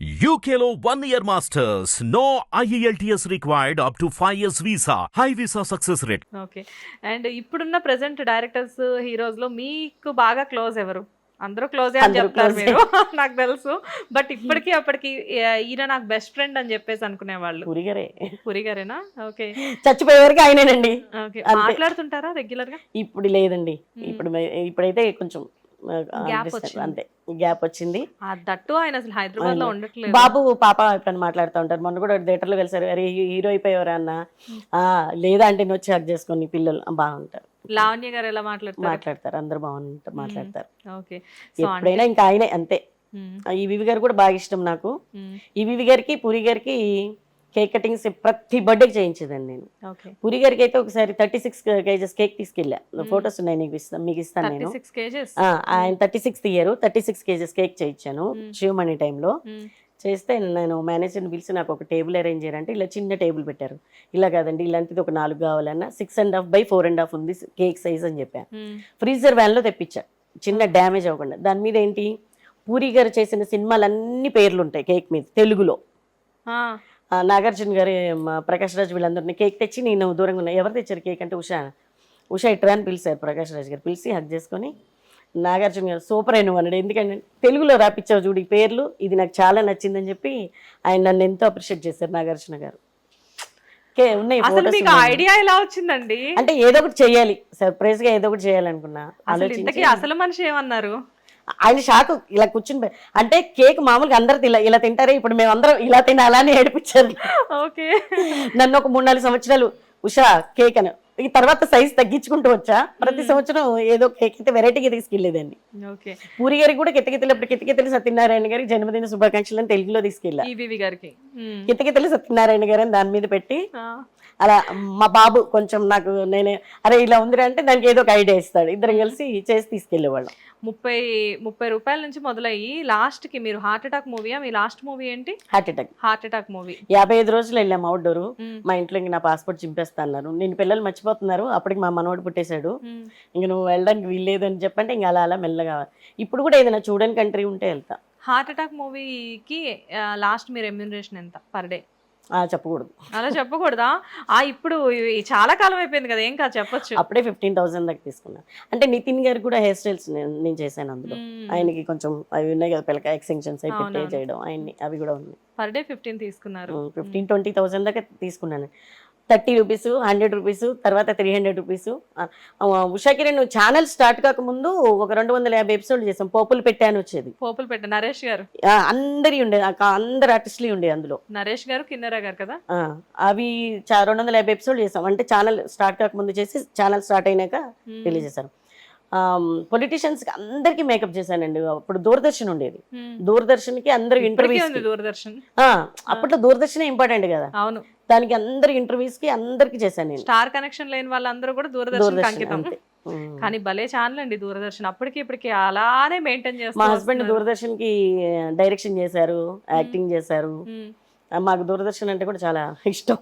UKLO one year masters. No E IELTS required up to 5 years visa. High visa success rate. Okay and ఇప్పుడున్న present directors హీరోస్లో మీకు బాగా close ఎవరు? అందరూ close అని చెప్తారు close. మీరు. నాకు తెలుసు. బట్ ఇప్పటికీ అప్పటికి ఈయన నాకు బెస్ట్ ఫ్రెండ్ అని చెప్పేసి అనుకునేవాళ్ళు. పురిగరే పురి గారేనా ఓకే చచ్చిపోయే వరకు ఆయనేనండి. మాట్లాడుతుంటారా రెగ్యులర్గా? ఇప్పుడు లేదండి. ఇప్పుడు మే- ఇప్పుడైతే కొంచెం అంతే గ్యాప్ వచ్చింది. దట్టు ఆయన అసలు హైదరాబాద్లో ఉండట్లేదు. బాబు పాప ఎప్పుడైనా మాట్లాడుతూ ఉంటారు. మొన్న కూడా థియేటర్లో కలిసారు. అరే హీరో అయిపోయేవారా అన్న. లేదా అంటే నేను వచ్చి హక్ చేసుకొని పిల్లలు. బాగుంటారు. లావణ్య గారు ఎలా మాట్లాడతారు? మాట్లాడతారు. అందరు బాగుంటారు మాట్లాడతారు. ఓకే. ఎప్పుడైనా ఇంకా ఆయనే అంతే. ఈ వివి గారు కూడా బాగా ఇష్టం నాకు. ఈ వివి గారికి పూరి గారికి కేక్ కటింగ్స్ ప్రతి బర్త్డేకి చేయించేదండి నేను. పూరి గారికి అయితే ఒకసారి థర్టీ సిక్స్ కేజెస్ కేక్ తీసుకెళ్ళా. ఫొటోస్ ఉన్నాయి నీకు ఇస్తాను మీకు ఇస్తాను నేను. Six kgs? ఆ, ఆయన thirty sixth year thirty six kgs cake చేయించాను శివమణి టైంలో. చేస్తే నేను మేనేజర్ని పిలిచి నాకు ఒక టేబుల్ అరేంజ్ చేయాలంటే ఇలా చిన్న టేబుల్ పెట్టారు. ఇలా కాదండి ఇలాంటిది ఒక నాలుగు కావాలన్నా six and half by four and half ఉంది కేక్ సైజ్ అని చెప్పాను ఫ్రీజర్ వ్యాన్లో తెప్పించా. చిన్న డ్యామేజ్ అవ్వకుండా. దాని మీద ఏంటి? పూరి గారు చేసిన సినిమాలన్నీ పేర్లు ఉంటాయి కేక్ మీద తెలుగులో. నాగార్జున గారి ప్రకాష్ రాజ్ వీళ్ళందరినీ కేక్ తెచ్చి నేను దూరంగా ఉన్నా. ఎవరు తెచ్చారు కేక్ అంటే ఉషా. ఉషా ఇట్రా అని పిలిచారు ప్రకాష్ రాజ్ గారు. పిలిచి హక్ చేసుకొని నాగార్జున గారు సూపర్ అయిన అన్నాడు ఎందుకంటే తెలుగులో రాపిచ్చావు చూడు ఈ పేర్లు. ఇది నాకు చాలా నచ్చిందని చెప్పి ఆయన నన్ను ఎంతో అప్రిషియేట్ చేశారు నాగార్జున గారు. కే ఉన్నాయి అసలు మీకు. ఐడియా ఎలా వచ్చిందండి? అంటే ఏదో ఒకటి చేయాలి. సర్ప్రైజ్గా ఏదో ఒకటి చేయాలనుకున్నా. అసలు అసలు మనిషి ఏమన్నారు? ఆయన షాక్ ఇలా కూర్చుని అంటే కేక్ మామూలుగా అందరు ఇలా ఇలా తింటారే ఇప్పుడు మేము అందరం ఇలా తినాలా అని ఏడిపించారు. ఓకే. నన్ను ఒక మూడు నాలుగు సంవత్సరాలు ఉషా కేక్ అని ఈ తర్వాత సైజ్ తగ్గించుకుంటూ వచ్చా. ప్రతి సంవత్సరం ఏదో కేక్ అయితే వెరైటీగా తీసుకెళ్ళేదండి పూరి గారికి కూడా కితకితలప్పుడు కితకితలు సత్యనారాయణ గారికి జన్మదిన శుభాకాంక్షలు అని తెలుగులో తీసుకెళ్ళా. ఈబీవి గారికి. ఉమ్. కితకితలు సత్యనారాయణ గారు అని దాని మీద పెట్టి? అలా మా బాబు కొంచెం నాకు నేనే అరే ఇలా ఉందిరా అంటే దానికి ఏదో ఒక ఐడియా ఇస్తాడు. ఇద్దరం కలిసి చేసి తీసుకెళ్ళేవాళ్ళం ముప్పై ముప్పై రూపాయల నుంచి మొదలయ్యి లాస్ట్కి మీరు హార్ట్ అటాక్ మూవీయా? మీ లాస్ట్ మూవీ ఏంటి? Heart attack. Heart attack movie. యాభై ఐదు రోజులు వెళ్ళాము అవుట్డోర్. మా ఇంట్లో ఇంక నా పాస్పోర్ట్ చింపేస్తా అన్నారు. నేను పిల్లలు మర్చిపోతున్నారు. అప్పటికి మా మనవడు పుట్టేశాడు. ఇంక నువ్వు వెళ్ళడానికి వీల్లేదు అని చెప్పంటే ఇంక అలా అలా మెల్లగా. ఇప్పుడు కూడా ఏదైనా చూడని కంట్రీ ఉంటే వెళ్తా. హార్ట్ అటాక్ మూవీకి లాస్ట్ మీ రెమ్యూనరేషన్ ఎంత పర్ డే? ఆ, చెప్పకూడదు. అలా చెప్పకూడదా? ఆ ఇప్పుడు చాలా కాలం అయిపోయింది కదా ఏం కాదు చెప్పొచ్చు. అప్పుడే ఫిఫ్టీన్ థౌసండ్ దాకా తీసుకున్నా. అంటే నితిన్ గారు కూడా హెయిర్ స్టైల్స్ నేను చేశాను అందులో. ఆయనకి కొంచెం అవి ఉన్నాయి కదా పిల్లక ఎక్స్టెన్షన్స్ అవి పెట్టే. చేయడం ఆయన్ని అవి కూడా ఉన్నాయి. పర్ డే ఫిఫ్టీన్ తీసుకున్నారు. ఫిఫ్టీన్ ట్వంటీ థౌసండ్ దాకా తీసుకున్నాను. థర్టీ రూపీస్ హండ్రెడ్ రూపీస్ తర్వాత త్రీ హండ్రెడ్ రూపీస్. ఉషాకి నువ్వు ఛానల్ స్టార్ట్ కాకముందు ఒక రెండు వందల యాభై ఎపిసోడ్లు చేసాం పోపులు పెట్టాను వచ్చేది. పోపులు పెట్ట. నరేష్ గారు? అందరి ఉండే ఆ, అందరు ఆర్టిస్టులు ఉండే అందులో. నరేష్ గారు కిన్నెరా గారు కదా? అవి రెండు వందల యాభై ఎపిసోడ్ చేసాం అంటే ఛానల్ స్టార్ట్ కాకముందు చేసి ఛానల్ స్టార్ట్ అయినాక. రిలీజ్ చేశాను పొలిటీషియన్స్కి అందరికి మేకప్ చేశానండి. అప్పుడు దూరదర్శన్ ఉండేది. దూరదర్శన్కి అందరు ఉంది దూరదర్శన్. అప్పట్లో దూరదర్శనే ఇంపార్టెంట్ కదా. అవును. దానికి అందరి ఇంటర్వ్యూస్కి అందరికి చేశాను నేను. స్టార్ కనెక్షన్ లేని వాళ్ళందరూ కూడా దూరదర్శన్ అంకితం. కానీ భలే ఛానల్ అండి దూరదర్శన్. అప్పటికి ఇప్పటికి అలానే మెయింటైన్ మా చేస్తారు హస్బెండ్ దూరదర్శన్కి డైరెక్షన్ చేశారు యాక్టింగ్ చేశారు. మాకు దూరదర్శన్ అంటే కూడా చాలా ఇష్టం.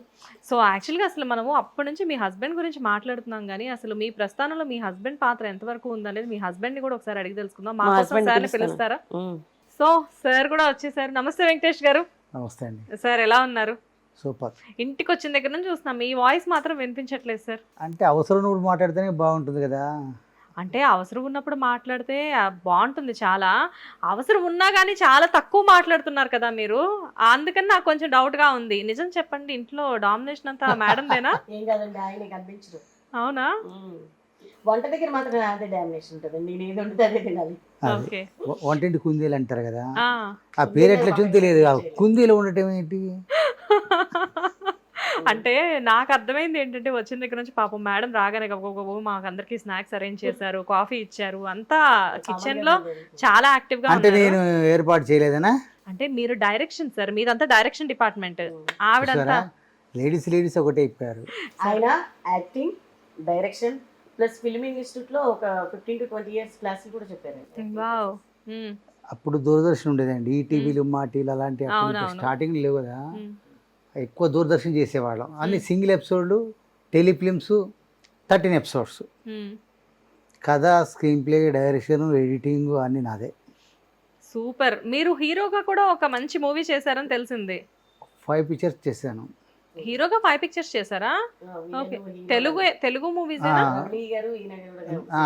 సో యాక్చువల్గా అసలు మనము అప్పటి నుంచి మీ హస్బెండ్ గురించి మాట్లాడుతున్నాం కానీ అసలు మీ ప్రస్థానంలో మీ హస్బెండ్ పాత్ర ఎంతవరకు ఉందనేది మీ హస్బెండ్ని కూడా ఒకసారి అడిగి తెలుసుకుందాం. మా మా పిలుస్తాను. పిలుస్తారా. సో సార్ కూడా వచ్చేసారు. నమస్తే వెంకటేష్ గారు. నమస్తే అండి. సార్ ఎలా ఉన్నారు? సూపర్. ఇంటికి వచ్చిన దగ్గర నుంచి చూస్తున్నాం. మీ వాయిస్ మాత్రం వినిపించట్లేదు సార్. అంటే అవసరం నువ్వు మాట్లాడితేనే బాగుంటుంది కదా. అంటే అవసరం ఉన్నప్పుడు మాట్లాడితే ఆ, బాగుంటుంది చాలా. అవసరం ఉన్నా కానీ చాలా తక్కువ మాట్లాడుతున్నారు కదా మీరు. అందుకని నాకు కొంచెం డౌట్గా ఉంది. నిజం చెప్పండి ఇంట్లో డామినేషన్ అంతా మేడం దేనా ఏం కాదండి ఆయన కనిపించదు అవునా? ఉమ్. వంట దగ్గర మాత్రం అదే డామినేషన్ ఉంటుంది. నేను ఏది అదే తినాలి. అది. ఓకే. వ- వంటింటి కుందీలు అంటారు కదా. ఆ. ఆ పేరు ఎట్లా వచ్చిందో తెలియదు. ఆ కుందీలో ఉండటం ఏంటి? అంటే నాకు అర్థమైంది ఏంటంటే వచ్చిన దగ్గర నుంచి పాపం మేడం రాగానే గబగబా మాకు అందరికి స్నాక్స్ అరేంజ్ చేశారు కాఫీ ఇచ్చారు అంతా కిచెన్లో చాలా యాక్టివ్గా అంటే నేను ఏర్పాటు చేయలేదనా? అంటే మీరు డైరెక్షన్ సార్ మీదంతా డైరెక్షన్ డిపార్ట్మెంట్ ఆవిడంతా చూసారా? లేడీస్ లేడీస్ ఒకటే ఇప్పారు ఆయన యాక్టింగ్ డైరెక్షన్ ప్లస్ ఫిల్మ్ ఇన్స్టిట్యూట్లో ఒక ఫిఫ్టీన్ టు ట్వంటీ ఇయర్స్ క్లాసులు కూడా చెప్పారు. అప్పుడు దూరదర్శన్ ఉండేదండి. ఈ టీవీలు మా టీవీలు అలాంటి. స్టార్టింగ్ లేవు కదా. ఎక్కువ దూరదర్శన్ చేసేవాళ్ళం. అన్ని సింగిల్ ఎపిసోడ్లు టెలిఫిలిమ్స్ థర్టీన్ ఎపిసోడ్స్. మ్మ్. కథ స్క్రీన్ ప్లే డైరెక్షన్ ఎడిటింగ్ అన్నీ నాదే. సూపర్. మీరు హీరోగా కూడా ఒక మంచి మూవీ చేశారని తెలిసింది. ఫైవ్ పిక్చర్స్ చేశాను. హీరోగా ఫైవ్ పిక్చర్స్ చేశారా? ఓకే. తెలుగు తెలుగు మూవీస్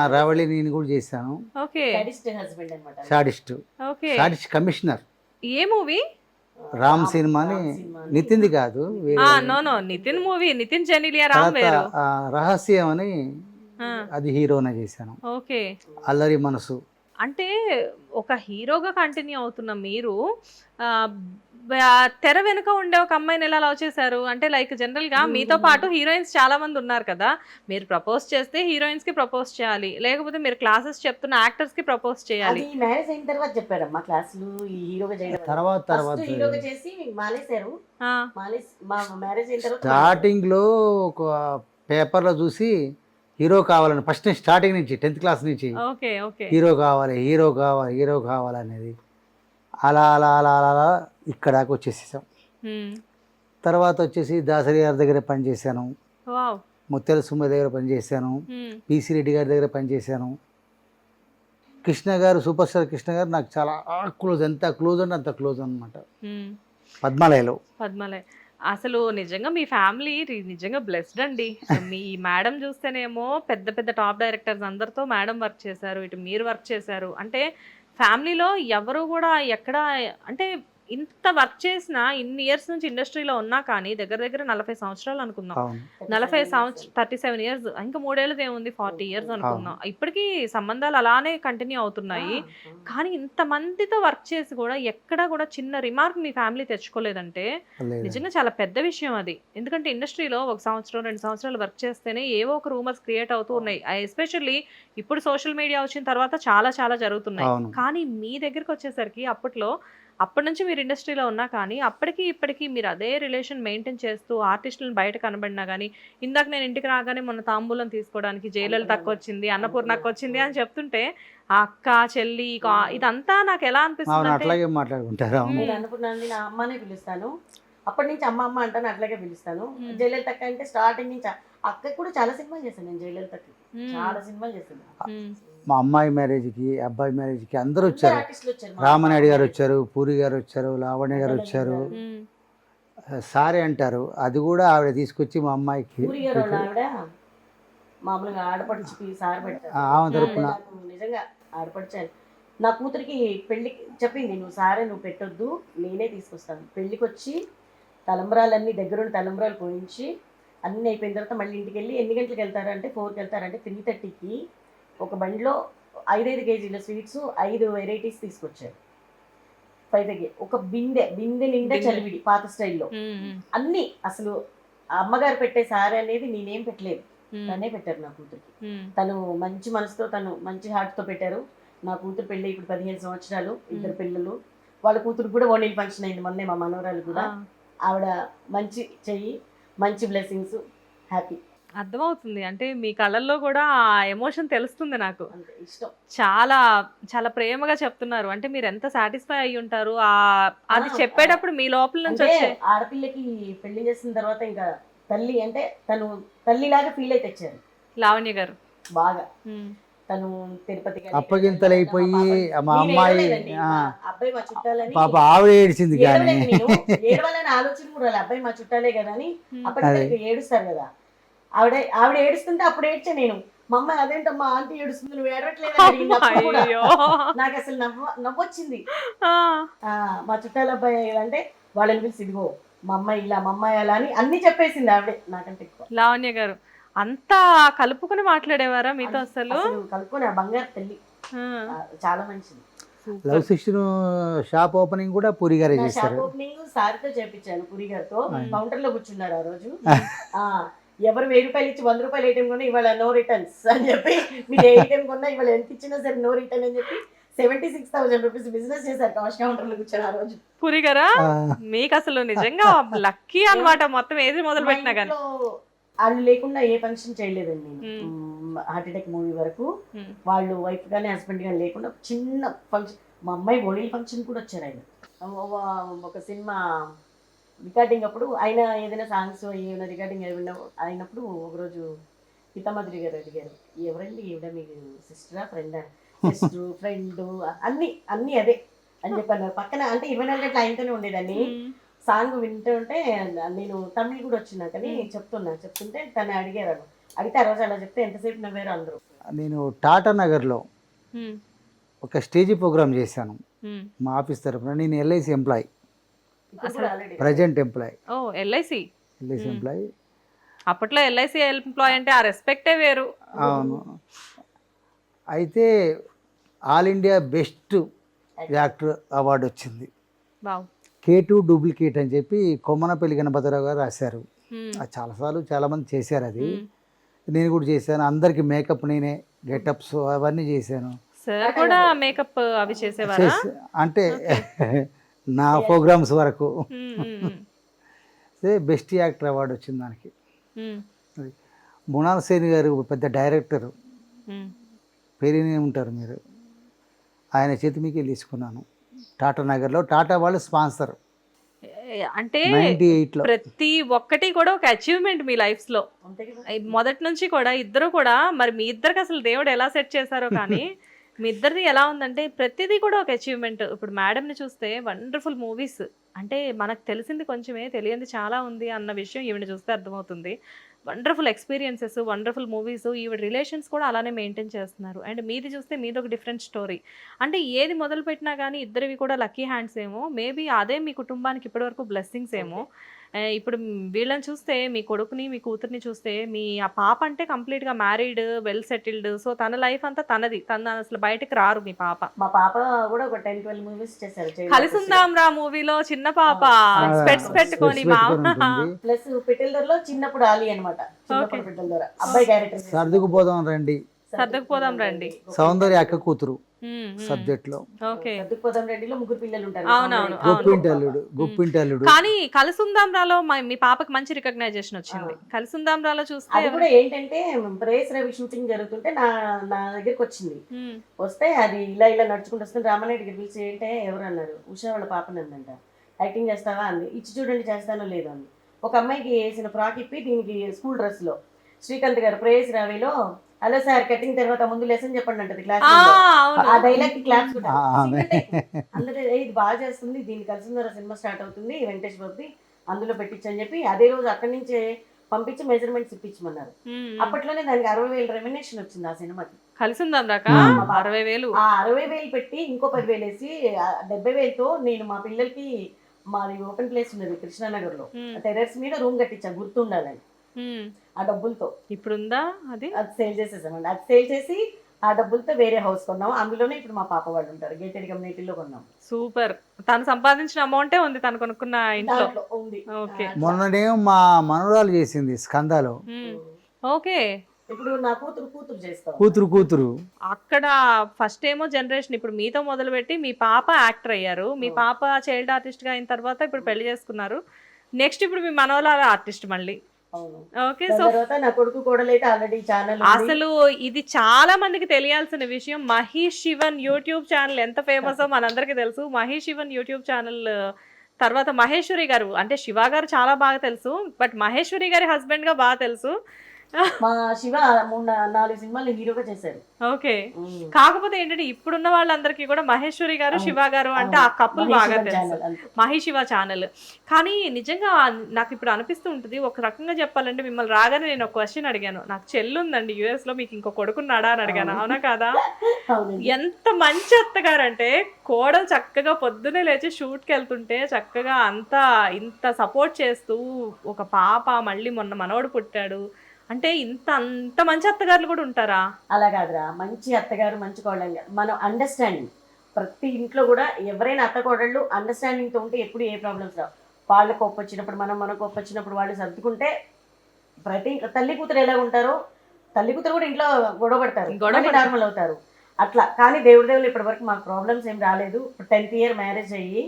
రావళి నేను కూడా చేశాను. Okay. Sadist okay. Sadist commissioner. ఏ మూవీ? రామ్ సినిమాని నితిన్ది కాదు నో నితిన్ మూవీ నితిన్ జెనిలియా రామ్ వేరు. రహస్యం అని అది హీరోనే చేశాను. ఓకే. అల్లరి మనసు. అంటే ఒక హీరోగా కంటిన్యూ అవుతున్న మీరు తెర వెనుక ఉండే ఒక అమ్మాయిని ఎలా లవ్ చేశారు? అంటే లైక్ జనరల్గా మీతో పాటు హీరోయిన్స్ చాలా మంది ఉన్నారు కదా. మీరు ప్రపోజ్ చేస్తే హీరోయిన్స్కి ప్రపోజ్ చేయాలి. లేకపోతే మీరు క్లాసెస్ చెప్తున్న యాక్టర్స్కి ప్రపోజ్ చేయాలి. అది మ్యారేజ్ అయిన తర్వాత చెప్పారమ్మా క్లాసులు ఈ హీరోగా చేయడం తర్వాత తర్వాత హీరోగా చేసి మానేశారు. మా మ్యారేజ్ అయిన తర్వాత స్టార్టింగ్లో ఒక పేపర్లో చూసి హీరో కావాలని ఫస్ట్ స్టార్టింగ్ నుంచి టెన్త్ క్లాస్ నుంచి ఓకే ఓకే హీరో కావాలి హీరో కావాలి హీరో కావాలనేది అలా అలా అలా అలా అలా ఇక్కడ దాకా వచ్చేసేసాం. తర్వాత వచ్చేసి దాసరి గారి దగ్గర పనిచేశాను. ముత్యాల సుమ్మ దగ్గర పనిచేశాను. పిసి రెడ్డి గారి దగ్గర పనిచేశాను. కృష్ణ గారు సూపర్ స్టార్ కృష్ణ గారు నాకు చాలా క్లోజ్ ఎంత క్లోజ్ అంటే అంత క్లోజ్ అనమాట. పద్మాలయలో. పద్మలయ అసలు నిజంగా మీ ఫ్యామిలీ నిజంగా బ్లెస్డ్ అండి. మీ మేడం చూస్తేనేమో పెద్ద పెద్ద టాప్ డైరెక్టర్స్ అందరితో మేడం వర్క్ చేశారు ఇటు మీరు వర్క్ చేశారు. అంటే ఫ్యామిలీలో ఎవరు కూడా ఎక్కడ అంటే ఇంత వర్క్ చేసినా ఇన్ని ఇయర్స్ నుంచి ఇండస్ట్రీలో ఉన్నా కానీ దగ్గర దగ్గర నలభై సంవత్సరాలు అనుకుందాం. నలభై సంవత్సరం థర్టీ సెవెన్ ఇయర్స్. ఇంకా మూడేళ్ళది ఏముంది? ఫార్టీ ఇయర్స్ అనుకుందాం. ఇప్పటికీ సంబంధాలు అలానే కంటిన్యూ అవుతున్నాయి. కానీ ఇంతమందితో వర్క్ చేసి కూడా ఎక్కడా కూడా చిన్న రిమార్క్ మీ ఫ్యామిలీ తెచ్చుకోలేదంటే లేదు నిజంగా చాలా పెద్ద విషయం అది. ఎందుకంటే ఇండస్ట్రీలో ఒక సంవత్సరం రెండు సంవత్సరాలు వర్క్ చేస్తేనే ఏవో ఒక రూమర్స్ క్రియేట్ అవుతూ ఉన్నాయి. ఎస్పెషల్లీ ఇప్పుడు సోషల్ మీడియా వచ్చిన తర్వాత చాలా చాలా జరుగుతున్నాయి. కానీ మీ దగ్గరికి వచ్చేసరికి అప్పట్లో అప్పటి నుంచి మీరు ఇండస్ట్రీలో ఉన్నా కానీ అప్పటికి ఇప్పటికీ మీరు అదే రిలేషన్ మెయింటైన్ చేస్తూ ఆర్టిస్టులను బయట కనబడినా కానీ ఇందాక నేను ఇంటికి రాగానే మొన్న తాంబూలం తీసుకోవడానికి జైలు తక్కువ వచ్చింది అన్నపూర్ణకు వచ్చింది అని చెప్తుంటే ఆ అక్క చెల్లి ఇదంతా నాకు ఎలా అనిపిస్తుంది అట్లాగే మాట్లాడుకుంటారు. నా అమ్మనే పిలుస్తాను. అప్పటి నుంచి అమ్మ అమ్మ అంటాను అట్లాగే పిలుస్తాను. జయలలిత అంటే స్టార్టింగ్ నుంచి అక్క కూడా చాలా సినిమాలు చేశాను నేను జయలలితకి. చాలా సినిమాలు చేశాను. మా అమ్మాయి మ్యారేజ్కి అబ్బాయి మ్యారేజ్కి అందరూ వచ్చారు. ఆర్టిస్టులు వచ్చారు మా రామనాయుడు గారు వచ్చారు పూరి గారు వచ్చారు లావణ్య గారు వచ్చారు. సారీ అంటారు. అది కూడా ఆవిడ తీసుకొచ్చి మా అమ్మాయికి మామూలుగా సార్ పెట్టారు. ఆ, ఆమె తరపున. నిజంగా ఆడపడిచాను నా కూతురికి పెళ్ళికి చెప్పింది నువ్వు సారే నువ్వు పెట్టొద్దు నేనే తీసుకొస్తాను. పెళ్ళికి వచ్చి తలంబరాలన్నీ దగ్గరుండి తలంబరాలు పోయించి అన్నీ అయిపోయిన తర్వాత మళ్ళీ ఇంటికి వెళ్ళి ఎన్ని గంటలకు వెళ్తారంటే ఫోర్కి వెళ్తారంటే త్రీ థర్టీకి ఒక బండిలో ఐదైదు కేజీల స్వీట్స్ ఐదు వెరైటీస్ తీసుకొచ్చారు ఫైవ్ ఒక బిందె బిందె నిండా. చలివిడి పాత స్టైల్లో. అన్నీ అసలు అమ్మగారు పెట్టే సారీ అనేది నేనేం పెట్టలేదు. తనే పెట్టారు నా కూతురికి. తను మంచి మనసుతో తను మంచి హార్ట్తో పెట్టారు నా కూతురు పెళ్ళి ఇప్పుడు పదిహేను సంవత్సరాలు ఇద్దరు పిల్లలు వాళ్ళ కూతురు కూడా ఓణీలు ఫంక్షన్ అయింది మొన్నే మా మనవరాలు కూడా. ఆవిడ మంచి చెయ్యి మంచి బ్లెస్సింగ్స్ హ్యాపీ అర్థమవుతుంది. అంటే మీ కళ్ళల్లో కూడా ఆ ఎమోషన్ తెలుస్తుంది నాకు. చాలా చాలా ప్రేమగా చెప్తున్నారు. అంటే మీరు ఎంత సాటిస్ఫై అయి ఉంటారు ఆ అది చెప్పేటప్పుడు మీ లోపల నుంచి వచ్చే ఆడపిల్లకి పెళ్ళి చేసిన తర్వాత ఇంకా తల్లి అంటే తను తల్లిలాగా ఫీల్ అయితే తెచ్చారు. లావణ్య గారు. బాగా. తను తిరుపతి కానీ అప్పగింతలు అయిపోయి మా అమ్మాయి అబ్బాయి మా చుట్టాలని పాప ఆవిడ ఏడిచింది కానీ. ఏడవాలని ఆలోచన కూడా. అబ్బాయి మా చుట్టాలే కదా అని అప్పటికే ఏడుస్తారు కదా. ఆవిడ ఆవిడ ఏడుస్తుంటే అప్పుడు ఏడ్చా నేను. మా అమ్మ అదేంటమ్మా ఆంటీ ఏడుస్తుంది నువ్వు ఏడవట్లేదు నాకు అసలు నవ్వు నవ్వొచ్చింది. ఆ, ఆ, మా చుట్టాల అబ్బాయి అంటే వాళ్ళని పిలిచి ఇదిగో మా అమ్మాయి ఇలా మా అమ్మాయి అలా అని అన్ని చెప్పేసింది ఆవిడే నాకంటే ఎక్కువ. లావణ్య గారు అంతా కలుపుకుని మాట్లాడేవారా మీతో అసలు? అసలు కలుపుకొని ఆ బంగారు తల్లి చాలా మంచిది. లవ్ శిక్షణ షాప్ ఓపెనింగ్ కూడా పూరి గారే నా షాప్ చేశారు ఓపెనింగ్ సారితో చేపించాను పురి గారితో. కౌంటర్లో కూర్చున్నారు ఆ రోజు. ఆ ఎవరు వెయ్యి రూపాయలు ఇచ్చి వంద రూపాయలు ఏటీఎం కొన్నా ఇవాళ నో రిటర్న్స్ అని చెప్పి మీరు ఏటీఎం కొన్నా ఇవాళ ఎంత ఇచ్చినా సరే నో రిటర్న్ అని చెప్పి seventy six thousand rupees business చేశారు కాస్ట్ కౌంటర్లో కూర్చొని ఆ రోజు. పురి గారా మీకు అసలు నిజంగా లక్కీ అన్నమాట. మొత్తం ఏది మొదలు పెట్టినా కానీ వాళ్ళు లేకుండా ఏ ఫంక్షన్ చేయలేదండి నేను. హార్ట్ అటాక్ మూవీ వరకు. వాళ్ళు వైఫ్ కానీ హస్బెండ్ కానీ లేకుండా చిన్న ఫంక్షన్ మా అమ్మాయి ఓణీల ఫంక్షన్ కూడా వచ్చారు ఆయన. ఒక సినిమా రికార్డింగ్ అప్పుడు ఆయన ఏదైనా సాంగ్స్ ఏమైనా రికార్డింగ్ ఏమైనా అయినప్పుడు ఒకరోజు పితామధురి గారు అడిగారు ఎవరండి? ఈవిడ మీకు సిస్టరా ఫ్రెండా సిస్టర్ ఫ్రెండ్ అన్ని అన్ని అదే. అని చెప్పన్నారు పక్కన అంటే ఇరవై నాలుగు గంటల ఆయనతోనే ఉండేదాన్ని. సాంగ్ వింటుంటే నేను తమిళ్ కూడా వచ్చినా కానీ చెప్తున్నా. చెప్తుంటే తను అడిగారు. అడిగితే ఆ రోజు అలా చెప్తే ఎంతసేపు నవ్వారు అందరూ. నేను టాటా నగర్లో ఒక స్టేజీ ప్రోగ్రామ్ చేశాను. మా ఆఫీస్ తరఫున నేను ఎల్ఐసి ఎంప్లాయ్ ప్రజెంట్ ఎంప్లాయ్ ఓ ఎల్ఐసి ఎల్ఐసి ఎంప్లాయ్ అప్పట్లో ఎల్ఐసి ఎంప్లాయ్ అంటే ఆ రెస్పెక్టే వేరు. అవును. అయితే all India best actor award వచ్చింది. కే టూ డూప్లికేట్ అని చెప్పి కొమ్మనపల్లి గణపతిరావు గారు రాశారు. అది చాలాసార్లు చాలామంది చేశారు అది. ఉమ్. నేను కూడా చేశాను. అందరికి మేకప్ నేనే గెటప్స్ అవన్నీ చేశాను. సార్ కూడా మేకప్ అవి చేసేవారా? చేసి అంటే నా ప్రోగ్రామ్స్ వరకు. బెస్ట్ యాక్టర్ అవార్డు వచ్చింది దానికి. అది మృణాల్ సేన్ గారు ఒక పెద్ద డైరెక్టర్. ఉమ్. పేరునే ఉంటారు మీరు. ఆయన చేతి మీకే తీసుకున్నాను. టాటా నగర్లో టాటా వాళ్ళు స్పాన్సర్ అంటే ప్రతి ఒక్కటి కూడా ఒక అచీవ్మెంట్ మీ లైఫ్స్లో. మొదటి నుంచి కూడా ఇద్దరు కూడా మరి మీ ఇద్దరికి అసలు దేవుడు ఎలా సెట్ చేశారో కానీ మీ ఇద్దరిది ఎలా ఉందంటే ప్రతిదీ కూడా ఒక అచీవ్మెంట్ ఇప్పుడు మేడంని చూస్తే వండర్ఫుల్ మూవీస్ అంటే మనకు తెలిసింది కొంచెమే తెలియంది చాలా ఉంది అన్న విషయం ఈవిడ చూస్తే అర్థమవుతుంది. వండర్ఫుల్ ఎక్స్పీరియన్సెస్ వండర్ఫుల్ మూవీస్ ఈవిడ రిలేషన్స్ కూడా అలానే మెయింటైన్ చేస్తున్నారు. అండ్ మీది చూస్తే మీది ఒక డిఫరెంట్ స్టోరీ అంటే ఏది మొదలు పెట్టినా కానీ ఇద్దరివి కూడా లక్కీ హ్యాండ్స్ ఏమో. మేబీ అదే మీ కుటుంబానికి ఇప్పటివరకు బ్లెస్సింగ్స్ ఏమో. ఇప్పుడు వీళ్ళని చూస్తే మీ కొడుకుని మీ కూతుర్ని చూస్తే మీ ఆ పాప అంటే కంప్లీట్గా మ్యారీడ్ వెల్ సెటిల్డ్ సో తన లైఫ్ అంతా తనది. తన అసలు బయటకు రారు మీ పాప. మా పాప కూడా ఒక టెన్ ట్వెల్వ్ మూవీస్ చేశారు. కలిసిందాం రా మూవీలో చిన్న పాప. స్పెట్స్ పెట్టుకొని మా ప్లస్ పిటిల్దర్లో చిన్నప్పుడు ఆలి అనమాట పిటిల్దర్ అబ్బాయి క్యారెక్టర్ సర్దుకుపోదాం రండి. సర్దుకుపోదాం రండి. సౌందర్య అక్క కూతురు సబ్జెక్ట్లో. ఓకే. సర్దుకుపోదాం రెడ్డిలో ముగ్గురు పిల్లలు ఉంటారు. అవునవును, అవును. గొప్పింటి అల్లుడు గొప్పింటి అల్లుడు కానీ కలిసుందాంరాలో మా- మీ పాపకి మంచి రికగ్నైజేషన్ వచ్చింది. కలిసుందాంరాలో చూస్తే అది కూడా ఏంటంటే ప్రేస్ రవి షూటింగ్ జరుగుతుంటే నా నా దగ్గరికి వచ్చింది. వస్తే అది ఇలా ఇలా నడుచుకుంటూ వస్తుంది. దగ్గర పిలిచి ఏంటే ఎవరు అన్నారు? ఉషా వాళ్ళ పాపని అందంట యాక్టింగ్ చేస్తావా అంది. ఇచ్చి చూడండి చేస్తానో లేదో అంది. ఒక అమ్మాయికి వేసిన ఫ్రాక్ ఇప్పి దీనికి స్కూల్ డ్రెస్లో శ్రీకాంత్ గారు ప్రేయస్ రవిలో హలో సార్ కటింగ్ తర్వాత ముందు లెసన్ చెప్పండి అంటది క్లాస్ ఆ, డైలాగ్కి క్లాప్స్ ఆ, ఆమె. అందరూ "ఏ, ఇది బాగా చేస్తుంది దీని కలిసి సినిమా స్టార్ట్ అవుతుంది వెంకటేష్ బాబుది అందులో పెట్టించని చెప్పి అదే రోజు అక్కడి నుంచే పంపించి మెజర్మెంట్స్ ఇప్పించమన్నారు. అప్పట్లోనే దానికి అరవై వేల రెమినేషన్ వచ్చింది ఆ సినిమాకి. కలిసిందాం. అరవై వేలు. ఆ అరవై వేలు పెట్టి ఇంకో పది వేలు వేసి డెబ్బై వేలతో నేను మా పిల్లలకి మాది ఓపెన్ ప్లేస్ ఉన్నది కృష్ణానగర్లో టెర్రస్ మీద రూమ్ కట్టించా గుర్తుండాలని. ఆ డబ్బులతో. ఇప్పుడుందా అది? అది సేల్ చేసేసామండి. అది సేల్ చేసి ఆ డబ్బులతో వేరే హౌస్ కొన్నాం అందులోనే ఇప్పుడు మా పాప వాళ్ళు ఉంటారు. గేటెడ్ కమ్యూనిటీలో కొన్నాం సూపర్. తను సంపాదించిన అమౌంటే ఉంది తను కొనుక్కున్న ఇంట్లో. దాంట్లో ఉంది. ఓకే. ఆ, మొన్ననేమో మా మనవరాలు చేసింది స్కందాలో. ఓకే. ఇప్పుడు నా కూతురు కూతురు చేస్తాం. కూతురు కూతురు. అక్కడ ఫస్ట్ ఏమో జనరేషన్ ఇప్పుడు మీతో మొదలుపెట్టి మీ పాప యాక్టర్ అయ్యారు. మీ పాప చైల్డ్ ఆర్టిస్ట్గా అయిన తర్వాత ఇప్పుడు పెళ్ళి చేసుకున్నారు. నెక్స్ట్ ఇప్పుడు మీ మనవరాల ఆర్టిస్ట్ మళ్ళీ. ఓకే సో తర్వాత నా కొడుకు కోడలైతే ఆల్రెడీ ఛానల్ అసలు ఇది చాలా మందికి తెలియాల్సిన విషయం. మహేష్ శివన్ యూట్యూబ్ ఛానల్ ఎంత ఫేమస్ మనందరికీ తెలుసు. మహేష్ శివన్ యూట్యూబ్ ఛానల్ తర్వాత మహేశ్వరి గారు. అంటే శివ గారు చాలా బాగా తెలుసు బట్ మహేశ్వరి గారి హస్బెండ్గా బాగా తెలుసు. మా శివ మూడు నాలుగు సినిమాలు హీరోగా చేశారు. ఓకే. కాకపోతే ఏంటంటే ఇప్పుడున్న వాళ్ళందరికీ కూడా మహేశ్వరి గారు. శివ గారు అంటే ఆ కప్పుల్ బాగా తెలుసు. అంతే. మహిషివ ఛానల్ కానీ నిజంగా నాకు ఇప్పుడు అనిపిస్తూ ఉంటుంది ఒక రకంగా చెప్పాలంటే మిమ్మల్ని రాగానే నేను ఒక క్వశ్చన్ అడిగాను. నాకు చెల్లు ఉందండి యుఎస్లో మీకు ఇంకో కొడుకున్నాడా అని అడిగాను. అవునా. కాదా. ఎంత మంచి అత్తగారంటే కోడలు చక్కగా పొద్దునే లేచి షూట్కి వెళ్తుంటే చక్కగా అంత ఇంత సపోర్ట్ చేస్తూ ఒక పాప మళ్ళీ మొన్న మనవడు పుట్టాడు. అంటే ఇంత అంత మంచి అత్తగారులు కూడా ఉంటారా? అలా కాదురా. మంచి అత్తగారు మంచి కోడలు మనం అండర్స్టాండింగ్ ప్రతి ఇంట్లో కూడా ఎవరైనా అత్త కోడళ్ళు అండర్స్టాండింగ్తో ఉంటే ఎప్పుడు ఏ ప్రాబ్లమ్స్ రావు. వాళ్ళకి కోపం వచ్చినప్పుడు మనం మనకు కోపం వచ్చినప్పుడు వాళ్ళు సర్దుకుంటే ప్రతి తల్లి కూతురు ఎలా ఉంటారో తల్లి కూతురు కూడా ఇంట్లో గొడవ పడతారు. గొడవ గొడవ పడతారు. నార్మల్ అవుతారు. అట్లా. కానీ దేవుడి దేవుళ్ళు ఇప్పటి వరకు మాకు ప్రాబ్లమ్స్ ఏం రాలేదు. టెన్త్ ఇయర్ మ్యారేజ్ అయ్యి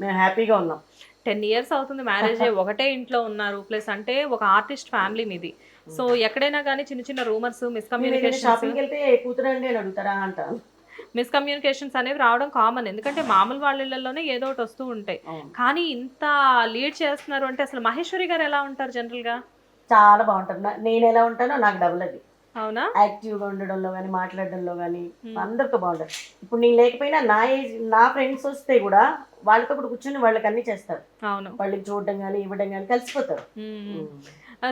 మేము హ్యాపీగా ఉన్నాం. టెన్ ఇయర్స్ అవుతుంది. మ్యారేజ్ అయ్యి ఒకటే ఇంట్లో ఉన్నారు. ప్లస్ అంటే ఒక ఆర్టిస్ట్ ఫ్యామిలీ మీది. సో ఎక్కడైనా కానీ చిన్న చిన్న రూమర్స్ మిస్కమ్యూనికేషన్స్ షాపింగ్కి వెళ్తే కూతురు అండి అని అడుగుతారా అంటాను మిస్కమ్యూనికేషన్స్ అనేవి రావడం కామన్ ఎందుకంటే మామూలు వాళ్ళ ఇళ్ళలోనే ఏదో ఒకటి వస్తూ ఉంటాయి. కానీ ఇంత లీడ్ చేస్తున్నారు అంటే అసలు మహేశ్వరి గారు ఎలా ఉంటారు జనరల్గా? చాలా బాగుంటుంది నా- నేను ఎలా ఉంటానో నాకు డబుల్ అది. అవునా? యాక్టివ్గా ఉండడంలో కానీ మాట్లాడడంలో కానీ Hmm. అందరితో బాగుంటారు. ఇప్పుడు నేను లేకపోయినా నా ఏజ్ నా ఫ్రెండ్స్ వస్తే కూడా వాళ్ళతో కూడా కూర్చొని వాళ్ళకి అన్ని చేస్తారు. అవును. వాళ్ళకి చూడడం కానీ ఇవ్వడం కానీ కలిసిపోతారు. మ్మ్.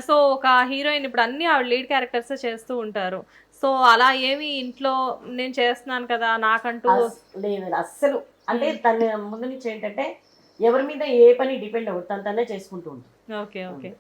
సో ఒక హీరోయిన్ ఇప్పుడు అన్ని ఆవిడ లీడ్ క్యారెక్టర్స్ చేస్తూ ఉంటారు. సో అలా ఏమి ఇంట్లో నేను చేస్తున్నాను కదా నాకంటూ లేదు అస్సలు. అంటే తన ముందు నుంచి ఏంటంటే ఎవరి మీద ఏ పని డిపెండ్ అవ్వదు తను తనే చేసుకుంటూ ఉంటుంది. Okay okay.